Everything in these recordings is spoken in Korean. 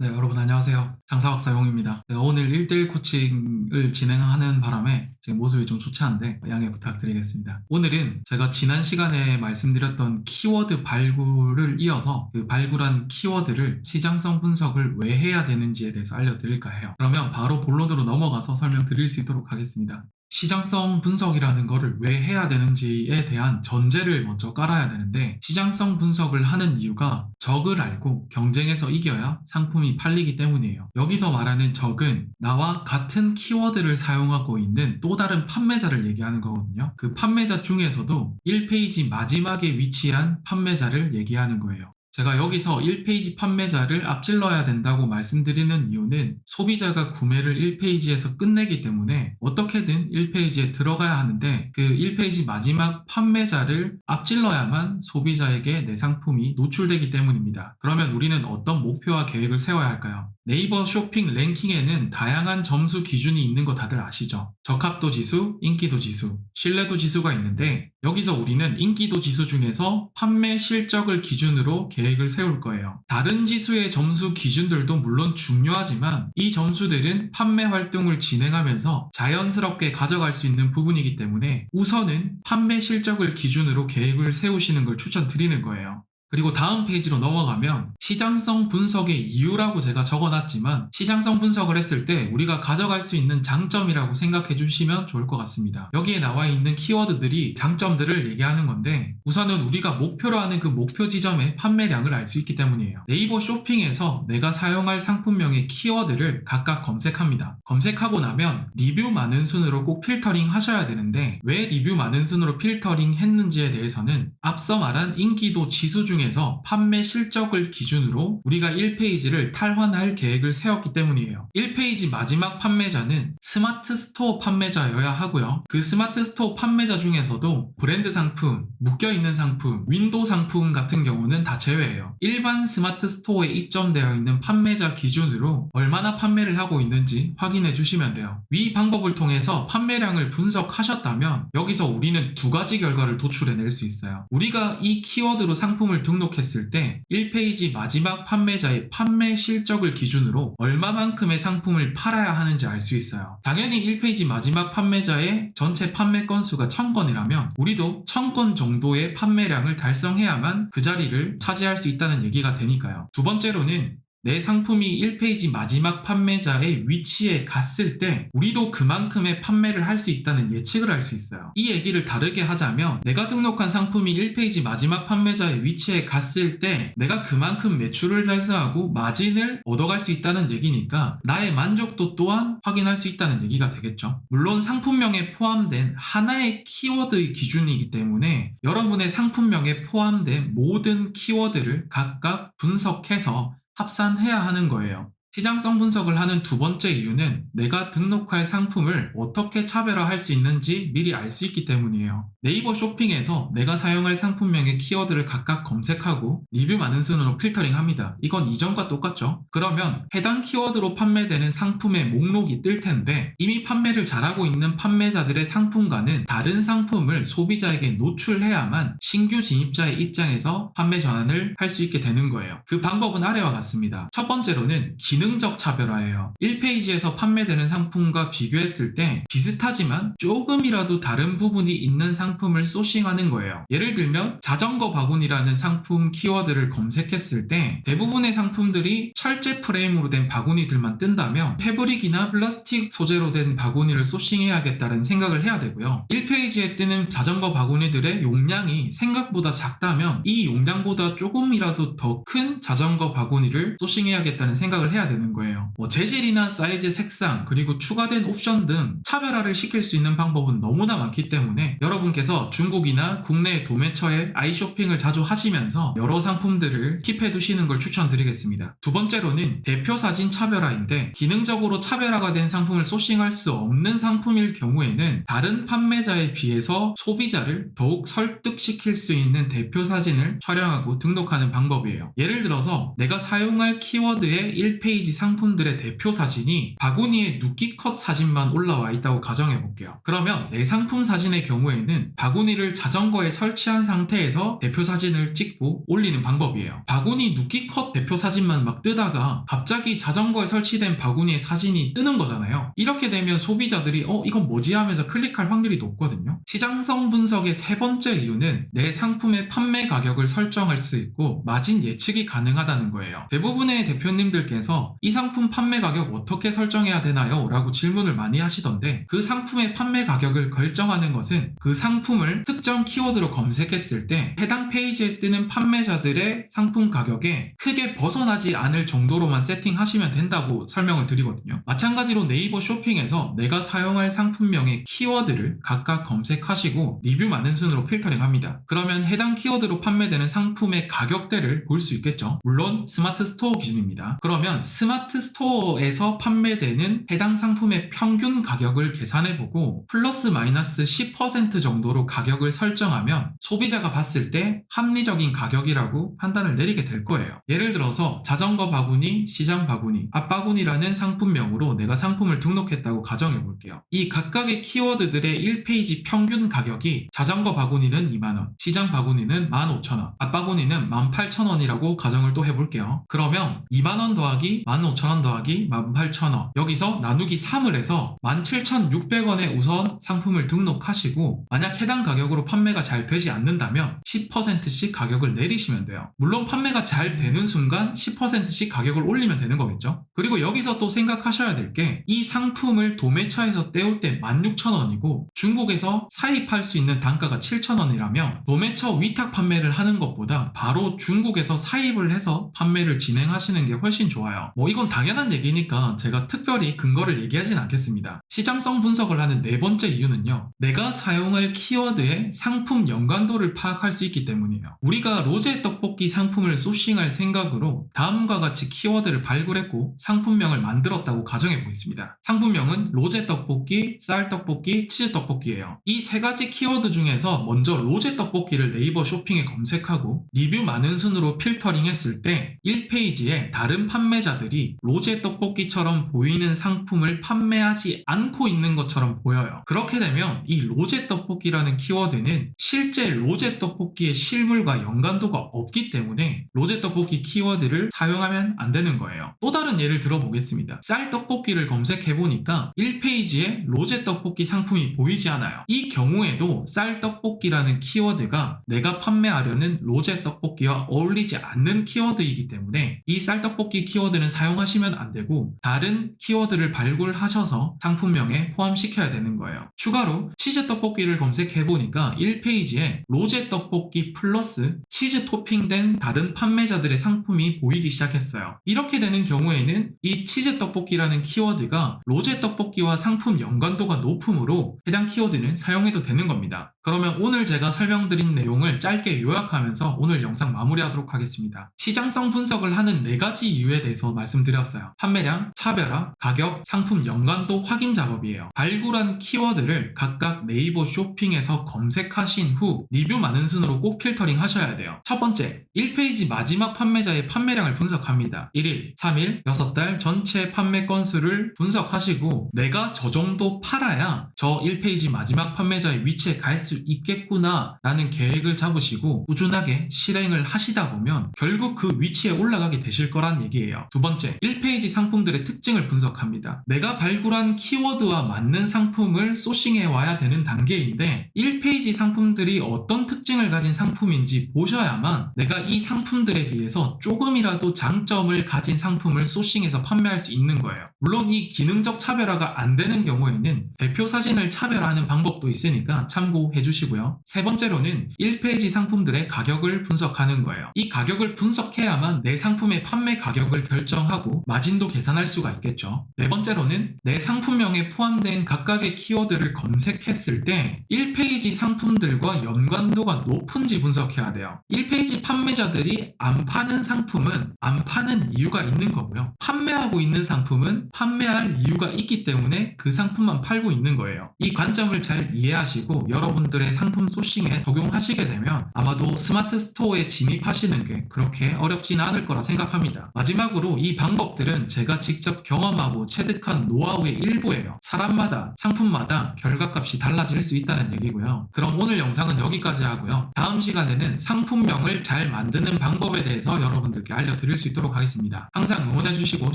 네, 여러분 안녕하세요. 장사박사 용입니다. 제가 오늘 1대1 코칭을 진행하는 바람에 지금 모습이 좀 좋지 않은데 양해 부탁드리겠습니다. 오늘은 제가 지난 시간에 말씀드렸던 키워드 발굴을 이어서 그 발굴한 키워드를 시장성 분석을 왜 해야 되는지에 대해서 알려드릴까 해요. 그러면 바로 본론으로 넘어가서 설명드릴 수 있도록 하겠습니다. 시장성 분석이라는 거를 왜 해야 되는지에 대한 전제를 먼저 깔아야 되는데 시장성 분석을 하는 이유가 적을 알고 경쟁에서 이겨야 상품이 팔리기 때문이에요. 여기서 말하는 적은 나와 같은 키워드를 사용하고 있는 또 다른 판매자를 얘기하는 거거든요. 그 판매자 중에서도 1페이지 마지막에 위치한 판매자를 얘기하는 거예요. 제가 여기서 1페이지 판매자를 앞질러야 된다고 말씀드리는 이유는 소비자가 구매를 1페이지에서 끝내기 때문에 어떻게든 1페이지에 들어가야 하는데 그 1페이지 마지막 판매자를 앞질러야만 소비자에게 내 상품이 노출되기 때문입니다. 그러면 우리는 어떤 목표와 계획을 세워야 할까요? 네이버 쇼핑 랭킹에는 다양한 점수 기준이 있는 거 다들 아시죠? 적합도 지수, 인기도 지수, 신뢰도 지수가 있는데 여기서 우리는 인기도 지수 중에서 판매 실적을 기준으로 계획을 세울 거예요. 다른 지수의 점수 기준들도 물론 중요하지만 이 점수들은 판매 활동을 진행하면서 자연스럽게 가져갈 수 있는 부분이기 때문에 우선은 판매 실적을 기준으로 계획을 세우시는 걸 추천드리는 거예요. 그리고 다음 페이지로 넘어가면 시장성 분석의 이유라고 제가 적어놨지만 시장성 분석을 했을 때 우리가 가져갈 수 있는 장점이라고 생각해 주시면 좋을 것 같습니다. 여기에 나와 있는 키워드들이 장점들을 얘기하는 건데 우선은 우리가 목표로 하는 그 목표 지점의 판매량을 알 수 있기 때문이에요. 네이버 쇼핑에서 내가 사용할 상품명의 키워드를 각각 검색합니다. 검색하고 나면 리뷰 많은 순으로 꼭 필터링 하셔야 되는데 왜 리뷰 많은 순으로 필터링 했는지에 대해서는 앞서 말한 인기도 지수 중 중에서 판매 실적을 기준으로 우리가 1페이지를 탈환할 계획을 세웠기 때문이에요. 1페이지 마지막 판매자는 스마트 스토어 판매자여야 하고요. 그 스마트 스토어 판매자 중에서도 브랜드 상품, 묶여있는 상품, 윈도우 상품 같은 경우는 다 제외해요. 일반 스마트 스토어에 입점되어 있는 판매자 기준으로 얼마나 판매를 하고 있는지 확인해 주시면 돼요. 위 방법을 통해서 판매량을 분석하셨다면 여기서 우리는 두 가지 결과를 도출해낼 수 있어요. 우리가 이 키워드로 상품을 등록했을 때 1페이지 마지막 판매자의 판매 실적을 기준으로 얼마만큼의 상품을 팔아야 하는지 알 수 있어요. 당연히 1페이지 마지막 판매자의 전체 판매 건수가 1000건이라면 우리도 1000건 정도의 판매량을 달성해야만 그 자리를 차지할 수 있다는 얘기가 되니까요. 두 번째로는 내 상품이 1페이지 마지막 판매자의 위치에 갔을 때 우리도 그만큼의 판매를 할 수 있다는 예측을 할 수 있어요. 이 얘기를 다르게 하자면 내가 등록한 상품이 1페이지 마지막 판매자의 위치에 갔을 때 내가 그만큼 매출을 달성하고 마진을 얻어갈 수 있다는 얘기니까 나의 만족도 또한 확인할 수 있다는 얘기가 되겠죠. 물론 상품명에 포함된 하나의 키워드의 기준이기 때문에 여러분의 상품명에 포함된 모든 키워드를 각각 분석해서 합산해야 하는 거예요. 시장성 분석을 하는 두 번째 이유는 내가 등록할 상품을 어떻게 차별화할 수 있는지 미리 알 수 있기 때문이에요. 네이버 쇼핑에서 내가 사용할 상품명의 키워드를 각각 검색하고 리뷰 많은 순으로 필터링 합니다. 이건 이전과 똑같죠? 그러면 해당 키워드로 판매되는 상품의 목록이 뜰 텐데 이미 판매를 잘하고 있는 판매자들의 상품과는 다른 상품을 소비자에게 노출해야만 신규 진입자의 입장에서 판매 전환을 할 수 있게 되는 거예요. 그 방법은 아래와 같습니다. 첫 번째로는 기능 적 차별화예요. 1페이지에서 판매되는 상품과 비교했을 때 비슷하지만 조금이라도 다른 부분이 있는 상품을 소싱하는 거예요. 예를 들면 자전거 바구니라는 상품 키워드를 검색했을 때 대부분의 상품들이 철제 프레임으로 된 바구니들만 뜬다면 패브릭이나 플라스틱 소재로 된 바구니를 소싱해야겠다는 생각을 해야 되고요. 1페이지에 뜨는 자전거 바구니들의 용량이 생각보다 작다면 이 용량보다 조금이라도 더 큰 자전거 바구니를 소싱해야겠다는 생각을 되는 거예요. 뭐 재질이나 사이즈, 색상, 그리고 추가된 옵션 등 차별화를 시킬 수 있는 방법은 너무나 많기 때문에 여러분께서 중국이나 국내 도매처에 아이쇼핑을 자주 하시면서 여러 상품들을 킵해 두시는 걸 추천드리겠습니다. 두 번째로는 대표 사진 차별화인데 기능적으로 차별화가 된 상품을 소싱할 수 없는 상품일 경우에는 다른 판매자에 비해서 소비자를 더욱 설득시킬 수 있는 대표 사진을 촬영하고 등록하는 방법이에요. 예를 들어서 내가 사용할 키워드의 1페이지 1페이지 상품들의 대표 사진이 바구니에 누끼컷 사진만 올라와 있다고 가정해 볼게요. 그러면 내 상품 사진의 경우에는 바구니를 자전거에 설치한 상태에서 대표 사진을 찍고 올리는 방법이에요. 바구니 누끼컷 대표 사진만 막 뜨다가 갑자기 자전거에 설치된 바구니의 사진이 뜨는 거잖아요. 이렇게 되면 소비자들이 어 이건 뭐지 하면서 클릭할 확률이 높거든요. 시장성 분석의 세 번째 이유는 내 상품의 판매 가격을 설정할 수 있고 마진 예측이 가능하다는 거예요. 대부분의 대표님들께서 이 상품 판매 가격 어떻게 설정해야 되나요? 라고 질문을 많이 하시던데 그 상품의 판매 가격을 결정하는 것은 그 상품을 특정 키워드로 검색했을 때 해당 페이지에 뜨는 판매자들의 상품 가격에 크게 벗어나지 않을 정도로만 세팅하시면 된다고 설명을 드리거든요. 마찬가지로 네이버 쇼핑에서 내가 사용할 상품명의 키워드를 각각 검색하시고 리뷰 많은 순으로 필터링 합니다. 그러면 해당 키워드로 판매되는 상품의 가격대를 볼 수 있겠죠. 물론 스마트 스토어 기준입니다. 그러면 스마트 스토어에서 판매되는 해당 상품의 평균 가격을 계산해보고 플러스 마이너스 10% 정도로 가격을 설정하면 소비자가 봤을 때 합리적인 가격이라고 판단을 내리게 될 거예요. 예를 들어서 자전거 바구니, 시장 바구니, 앞바구니라는 상품명으로 내가 상품을 등록했다고 가정해 볼게요. 이 각각의 키워드들의 1페이지 평균 가격이 자전거 바구니는 2만원, 시장 바구니는 15,000원, 앞바구니는 18,000원이라고 가정을 또 해볼게요. 그러면 2만원 더하기 15,000원 더하기 18,000원 여기서 나누기 3을 해서 17,600원에 우선 상품을 등록하시고 만약 해당 가격으로 판매가 잘 되지 않는다면 10%씩 가격을 내리시면 돼요. 물론 판매가 잘 되는 순간 10%씩 가격을 올리면 되는 거겠죠. 그리고 여기서 또 생각하셔야 될 게 이 상품을 도매처에서 떼올 때 16,000원이고 중국에서 사입할 수 있는 단가가 7,000원이라면 도매처 위탁 판매를 하는 것보다 바로 중국에서 사입을 해서 판매를 진행하시는 게 훨씬 좋아요. 뭐 이건 당연한 얘기니까 제가 특별히 근거를 얘기하진 않겠습니다. 시장성 분석을 하는 네 번째 이유는요. 내가 사용할 키워드의 상품 연관도를 파악할 수 있기 때문이에요. 우리가 로제 떡볶이 상품을 소싱할 생각으로 다음과 같이 키워드를 발굴했고 상품명을 만들었다고 가정해 보겠습니다. 상품명은 로제 떡볶이, 쌀 떡볶이, 치즈 떡볶이예요. 이 세 가지 키워드 중에서 먼저 로제 떡볶이를 네이버 쇼핑에 검색하고 리뷰 많은 순으로 필터링 했을 때 1페이지에 다른 판매자들 이 로제 떡볶이처럼 보이는 상품을 판매하지 않고 있는 것처럼 보여요. 그렇게 되면 이 로제 떡볶이라는 키워드는 실제 로제 떡볶이의 실물과 연관도가 없기 때문에 로제 떡볶이 키워드를 사용하면 안 되는 거예요. 또 다른 예를 들어보겠습니다. 쌀 떡볶이를 검색해 보니까 1페이지에 로제 떡볶이 상품이 보이지 않아요. 이 경우에도 쌀 떡볶이라는 키워드가 내가 판매하려는 로제 떡볶이와 어울리지 않는 키워드이기 때문에 이 쌀 떡볶이 키워드는 사용하시면 안 되고 다른 키워드를 발굴하셔서 상품명에 포함시켜야 되는 거예요. 추가로 치즈 떡볶이를 검색해 보니까 1페이지에 로제 떡볶이 플러스 치즈 토핑된 다른 판매자들의 상품이 보이기 시작했어요. 이렇게 되는 경우에는 이 치즈 떡볶이라는 키워드가 로제 떡볶이와 상품 연관도가 높으므로 해당 키워드는 사용해도 되는 겁니다. 그러면 오늘 제가 설명드린 내용을 짧게 요약하면서 오늘 영상 마무리하도록 하겠습니다. 시장성 분석을 하는 네 가지 이유에 대해서 말씀 드렸어요. 판매량, 차별화, 가격, 상품 연관도 확인 작업이에요. 발굴한 키워드를 각각 네이버 쇼핑에서 검색하신 후 리뷰 많은 순으로 꼭 필터링 하셔야 돼요. 첫 번째, 1페이지 마지막 판매자의 판매량을 분석합니다. 1일, 3일, 6달 전체 판매 건수를 분석하시고 내가 저 정도 팔아야 저 1페이지 마지막 판매자의 위치에 갈 수 있겠구나 라는 계획을 잡으시고 꾸준하게 실행을 하시다 보면 결국 그 위치에 올라가게 되실 거란 얘기예요. 두 번째, 1페이지 상품들의 특징을 분석합니다. 내가 발굴한 키워드와 맞는 상품을 소싱해 와야 되는 단계인데 1페이지 상품들이 어떤 특징을 가진 상품인지 보셔야만 내가 이 상품들에 비해서 조금이라도 장점을 가진 상품을 소싱해서 판매할 수 있는 거예요. 물론 이 기능적 차별화가 안 되는 경우에는 대표 사진을 차별화하는 방법도 있으니까 참고해 주시고요. 세 번째로는 1페이지 상품들의 가격을 분석하는 거예요. 이 가격을 분석해야만 내 상품의 판매 가격을 결정하고 마진도 계산할 수가 있겠죠. 네 번째로는 내 상품명에 포함된 각각의 키워드를 검색했을 때 1페이지 상품들과 연관도가 높은지 분석해야 돼요. 1페이지 판매자들이 안 파는 상품은 안 파는 이유가 있는 거고요. 판매하고 있는 상품은 판매할 이유가 있기 때문에 그 상품만 팔고 있는 거예요. 이 관점을 잘 이해하시고 여러분들의 상품 소싱에 적용하시게 되면 아마도 스마트 스토어에 진입하시는 게 그렇게 어렵진 않을 거라 생각합니다. 마지막으로 이이 방법들은 제가 직접 경험하고 체득한 노하우의 일부예요. 사람마다, 상품마다 결과값이 달라질 수 있다는 얘기고요. 그럼 오늘 영상은 여기까지 하고요. 다음 시간에는 상품명을 잘 만드는 방법에 대해서 여러분들께 알려드릴 수 있도록 하겠습니다. 항상 응원해주시고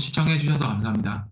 시청해주셔서 감사합니다.